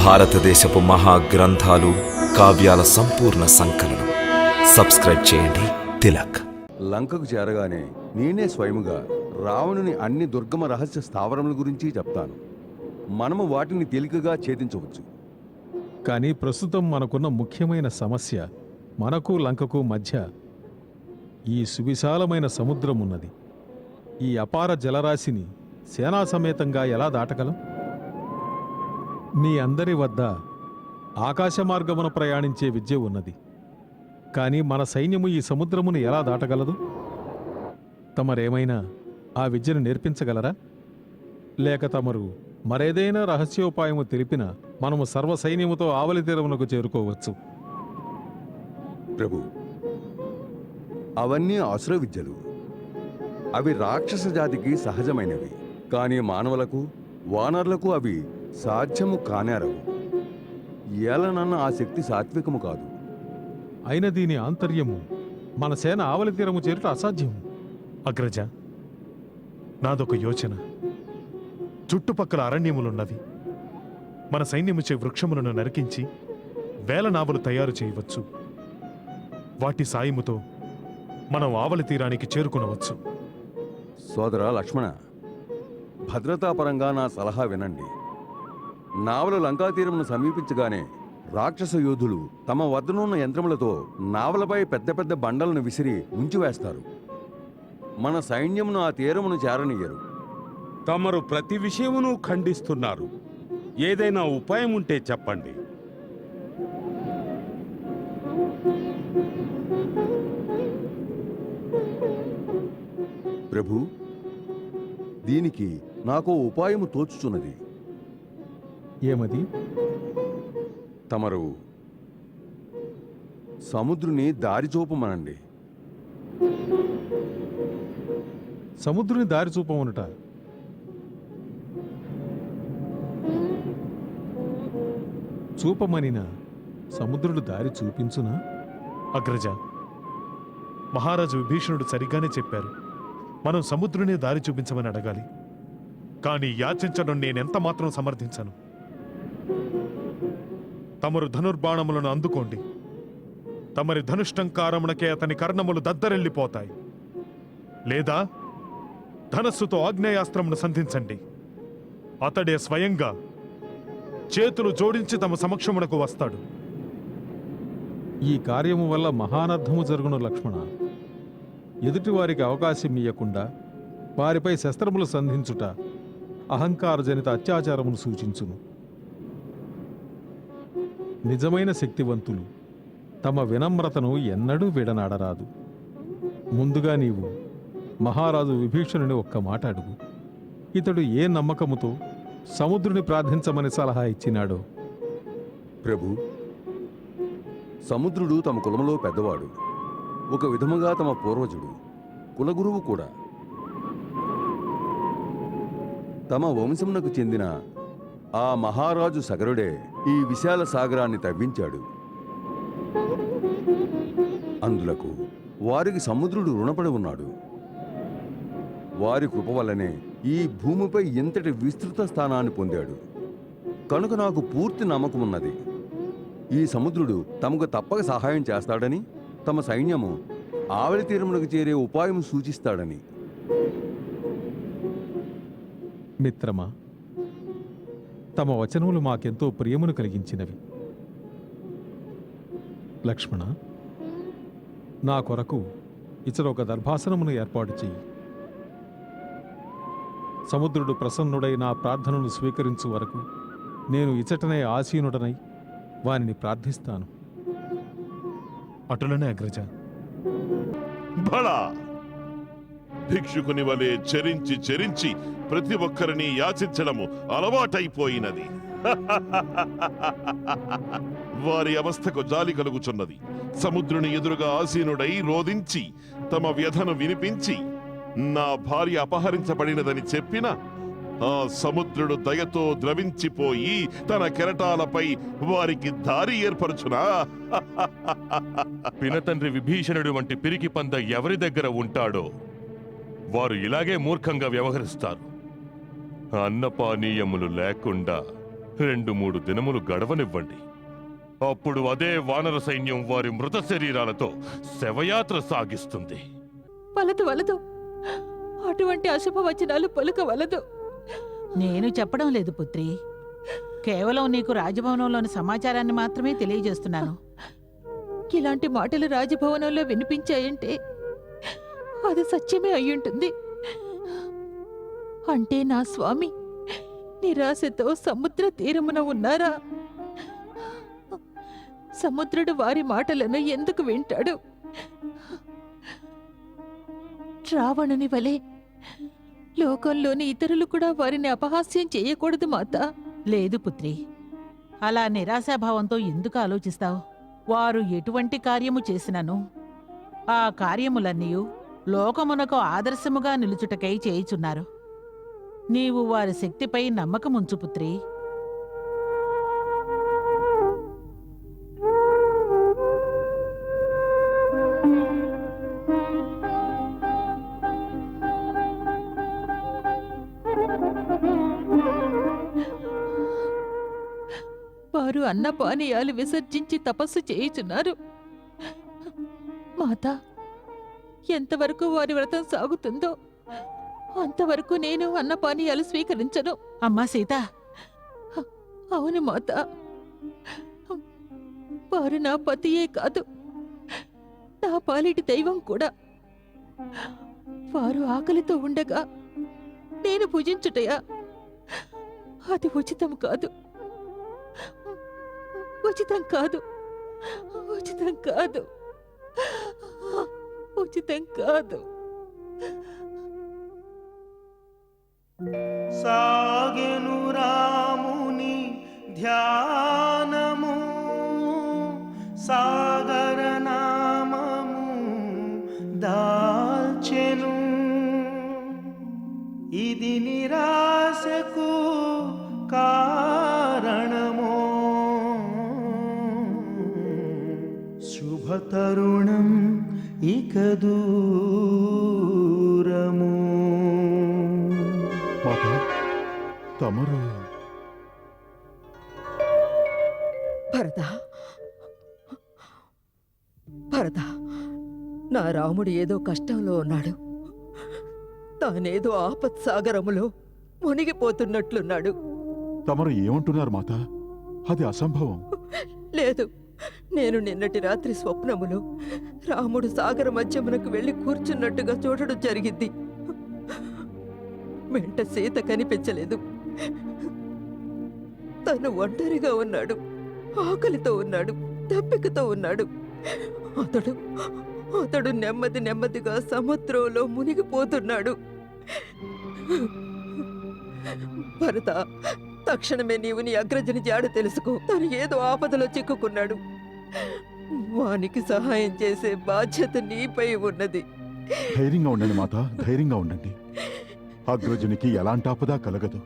భారతదేశపు మహా గ్రంథాలు కావ్యాల సంపూర్ణ సంకలనం. సబ్స్క్రైబ్ చేయండి. తిలక్. లంకకు చేరగానే నేనే స్వయముగా రావణుని అన్ని దుర్గమ రహస్య స్థావరముల గురించి చెప్తాను. మనము వాటిని తేలికగా ఛేదించవచ్చు. కానీ ప్రస్తుతం మనకున్న ముఖ్యమైన సమస్య మనకు లంకకు మధ్య ఈ సువిశాలమైన సముద్రం ఉన్నది ఈ అపార జలరాశిని సేనా సమేతంగా ఎలా దాటగలం? మీ అందరి వద్ద ఆకాశ మార్గమున ప్రయాణించే విద్య ఉన్నది. కానీ మన సైన్యము ఈ సముద్రమును ఎలా దాటగలదు? తమరేమైనా ఆ విద్యను నేర్పించగలరా? లేక తమరు మరేదైనా రహస్యోపాయము తెలిపిన మనము సర్వ సైన్యముతో ఆవలి తీరమునకు చేరుకోవచ్చు. ప్రభు అవన్నీ అసుర విద్యలు. అవి రాక్షస జాతికి సహజమైనవి. కానీ మానవులకు వానరులకు అవి సాధ్యము కానేరవు ఏలనన్న ఆ శక్తి సాత్వికము కాదు. అయిన దీని ఆంతర్యము మన సేన ఆవలి తీరము చేరుట అసాధ్యము. అగ్రజ నాదొక యోచన. చుట్టుపక్కల అరణ్యములున్నవి. మన సైన్యముచే వృక్షములను నరికించి వేల నావలు తయారు చేయవచ్చు. వాటి సాయముతో మనం ఆవలి తీరానికి చేరుకునవచ్చు. సోదర లక్ష్మణ భద్రతాపరంగా నా సలహా వినండి. నావలు లంకా తీరమును సమీపించగానే రాక్షస యోధులు తమ వద్దనున్న యంత్రములతో నావలపై పెద్ద పెద్ద బండలను విసిరి ఉంచివేస్తారు మన సైన్యమును ఆ తీరమును చేరనియ్యరు తమరు ప్రతి విషయమును ఖండిస్తున్నారు. ఏదైనా ఉపాయం ఉంటే చెప్పండి. ప్రభు దీనికి నాకు ఉపాయము తోచుచున్నది. ఏమది? తమరు సముద్రుని దారి చూపమనండి. సముద్రుని దారి చూపమునుట? చూపమనిన సముద్రుడు దారి చూపించునా? అగ్రజ మహారాజు విభీషణుడు సరిగ్గానే చెప్పారు. మనం సముద్రునే దారి చూపించమని అడగాలి. కానీ యాచించడం నేనెంత మాత్రం సమర్థించను. తమరు ధనుర్బాణములను అందుకోండి. తమరి ధనుష్టంకారమునకే అతని కర్ణములు దద్దరెళ్ళిపోతాయి. లేదా ధనస్సుతో ఆగ్నేయాస్త్రమును సంధించండి. అతడే స్వయంగా చేతులు జోడించి తమ సమక్షమునకు వస్తాడు. ఈ కార్యము వల్ల మహానర్థము జరుగును లక్ష్మణ. ఎదుటివారికి అవకాశం ఇయ్యకుండా వారిపై శస్త్రములు సంధించుట అహంకారజనిత అత్యాచారమును సూచించును. నిజమైన శక్తివంతులు. తమ వినమ్రతను ఎన్నడూ విడనాడరాదు. ముందుగా నీవు మహారాజు విభీషణుని ఒక్క మాట అడుగు. ఇతడు ఏ నమ్మకముతో సముద్రుని ప్రార్థించమని సలహా ఇచ్చినాడో? ప్రభు సముద్రుడు తమ కులంలో పెద్దవాడు. ఒక విధముగా తమ పూర్వజుడు కులగురువు కూడా. తమ వంశమునకు చెందిన ఆ మహారాజు సగరుడే ఈ విశాల సాగరాన్ని తవ్వించాడు. అందులకు వారికి సముద్రుడు రుణపడి ఉన్నాడు. వారి కృప వల్లనే ఈ భూమిపై ఇంతటి విస్తృత స్థానాన్ని పొందాడు. కనుక నాకు పూర్తి నమ్మకం ఉన్నది ఈ సముద్రుడు తమకు తప్పక సహాయం చేస్తాడని తమ సైన్యము ఆవలి తీరములకు చేరే ఉపాయం సూచిస్తాడని. మిత్రమా తమ వచనములు మాకెంతో ప్రియమును కలిగించినవి. లక్ష్మణ నా కొరకు ఇతర ఒక దర్భాసనమును ఏర్పాటు చెయ్యి. సముద్రుడు ప్రసన్నుడై నా ప్రార్థనను స్వీకరించు వరకు నేను ఇచటనే ఆసీనుడనై వానిని ప్రార్థిస్తాను. అటులనే అగ్రజ. బళా! భిక్షుకుని వలె చెరించి చెరించి ప్రతి ఒక్కరిని యాచించడము అలవాటైపోయినది. వారి అవస్థకు జాలి కలుగుచున్నది. సముద్రుని ఎదురుగా ఆసీనుడై రోధించి తమ వ్యధను వినిపించి నా భార్య అపహరించబడినదని చెప్పిన ఆ సముద్రుడు దయతో ద్రవించిపోయి తన కెరటాలపై వారికి దారి ఏర్పరచునా? పినతండ్రి విభీషణుడు వంటి పిరికి పంద ఎవరి దగ్గర ఉంటాడో? వారు ఇలాగే మూర్ఖంగా వ్యవహరిస్తారు. అన్నపానీయములు లేకుండా రెండు మూడు దినములు గడవనివ్వండి. అప్పుడు అదే వానర సైన్యం వారి మృత శరీరాలతో శవయాత్ర సాగిస్తుంది. వలదు వలదు. అటువంటి అశుభ వచనాలు పలుకవలదు నేను చెప్పడం లేదు పుత్రి. కేవలం నీకు రాజభవనంలోని సమాచారాన్ని మాత్రమే తెలియజేస్తున్నాను. ఇలాంటి మాటలు రాజభవనంలో వినిపించాయంటే అది సత్యమే అయ్యుంటుంది. అంటే నా స్వామి నిరాశతో సముద్ర తీరమున ఉన్నారా? సముద్రుడు వారి మాటలను ఎందుకు వింటాడు? రావణుని వలె లోకంలోని ఇతరులు కూడా వారిని అపహాస్యం చేయకూడదు మాత. లేదు పుత్రి అలా నిరాశాభావంతో ఎందుకు ఆలోచిస్తావు? వారు ఎటువంటి కార్యము చేసినను? ఆ కార్యములన్నీ లోకమునకు ఆదర్శముగా నిలుచుటకై చేయుచున్నారు. నీవు వారి శక్తిపై నమ్మకముంచు పుత్రి. వారు అన్నపానీయాలు విసర్జించి తపస్సు చేయుచున్నారు. మాత ఎంతవరకు వారి వ్రతం సాగుతుందో అంతవరకు నేను అన్నపానీయాలు స్వీకరించను. అమ్మా సీత. అవును మాత. వారు నా పతియే కాదు. నా పాలిటి దైవం కూడా. వారు ఆకలితో ఉండగా నేను భుజించుటయా? అది ఉచితం కాదు. ఉచితం కాదు. ఉచితం కాదు. ఉచితం కాదు సాగెను రాముని ధ్యానము సా శుభతరుణం ఇక దూరము. మాత తమరు. భరత భరత నా రాముడు ఏదో కష్టంలో ఉన్నాడు. తానేదో ఆపత్సాగరములో మునిగిపోతున్నట్లున్నాడు. తమరు ఏమంటున్నారు మాత? అది అసంభవం. లేదు నేను నిన్నటి రాత్రి స్వప్నములో రాముడు సాగర మధ్యమునకు వెళ్ళి కూర్చున్నట్టుగా చూడడం జరిగింది. వెంట సీత కనిపించలేదు. తను ఒంటరిగా ఉన్నాడు. ఆకలితో ఉన్నాడు. దప్పికతో ఉన్నాడు. అతడు అతడు నెమ్మది నెమ్మదిగా సముద్రంలో మునిగిపోతున్నాడు. భరత తక్షణమే నీవు నీ అగ్రజని జాడ తెలుసుకో. తను ఏదో ఆపదలో చిక్కుకున్నాడు. వానికి సహాయం చేసే బాధ్యత నీపై ఉన్నది. ధైర్యంగా ఉండండి మాత ధైర్యంగా ఉండండి. అగ్రజునికి ఎలాంటి ఆపద కలగదు.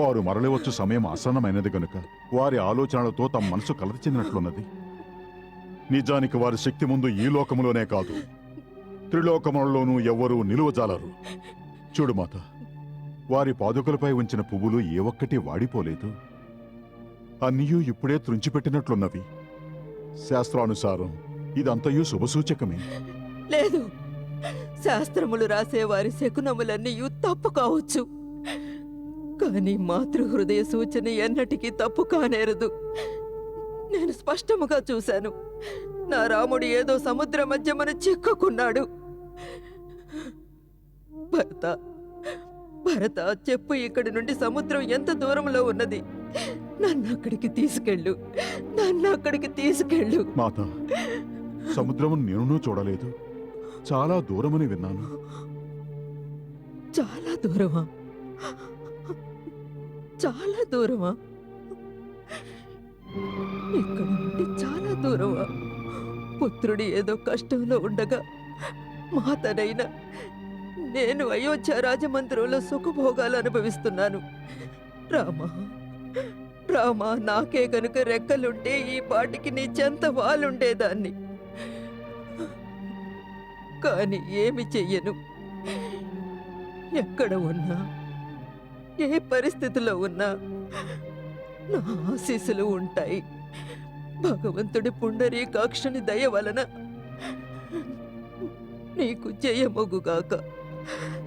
వారు మరలివచ్చు సమయం ఆసన్నమైనది గనుక. వారి ఆలోచనలతో తమ మనసు కలత చెందినట్లున్నది. నిజానికి వారి శక్తి ముందు ఈ లోకములోనే కాదు. త్రిలోకములలోనూ ఎవ్వరూ నిలువజాలరు. చూడు మాత వారి పాదుకలపై ఉంచిన పువ్వులు ఏ ఒక్కటి వాడిపోలేదు. అన్నీయూ ఇప్పుడే త్రుంచిపెట్టినట్లున్నవి. శాస్త్రానుసారం ఇదంతయు శుభసూచకమే. లేదు. శాస్త్రములు రాసే వారి శకునములన్నీ తప్పు కావచ్చు. కానీ మాతృహృదయ సూచన ఎన్నటికీ తప్పు కానేరదు. నేను స్పష్టముగా చూశాను. నా రాముడు ఏదో సముద్ర మధ్యమున చిక్కుకున్నాడు. భర్త భరత చెప్పు ఇక్కడి నుండి సముద్రం ఎంత దూరంలో ఉన్నది? నన్ను అక్కడికి తీసుకెళ్ళు. నన్ను అక్కడికి తీసుకెళ్ళు. మాత సముద్రము నేను చూడలేదు. చాలా దూరమని విన్నాను. చాలా దూరమా? చాలా దూరమా? ఇక్కడ నుండి చాలా దూరమా? పుత్రుడు ఏదో కష్టంలో ఉండగా మాతనైనా నేను అయోధ్య రాజమందిరంలో సుఖభోగాలు అనుభవిస్తున్నాను. రామా రామా నాకే కనుక రెక్కలుంటే ఈ పాటికి నీ చెంత వాలుండేదాన్ని. కానీ ఏమి చెయ్యను. ఎక్కడ ఉన్నా ఏ పరిస్థితిలో ఉన్నా నా ఆశీస్సులు ఉంటాయి. భగవంతుడి పుండరీకాక్షని దయ వలన నీకు జయమొగుగాక. Yeah.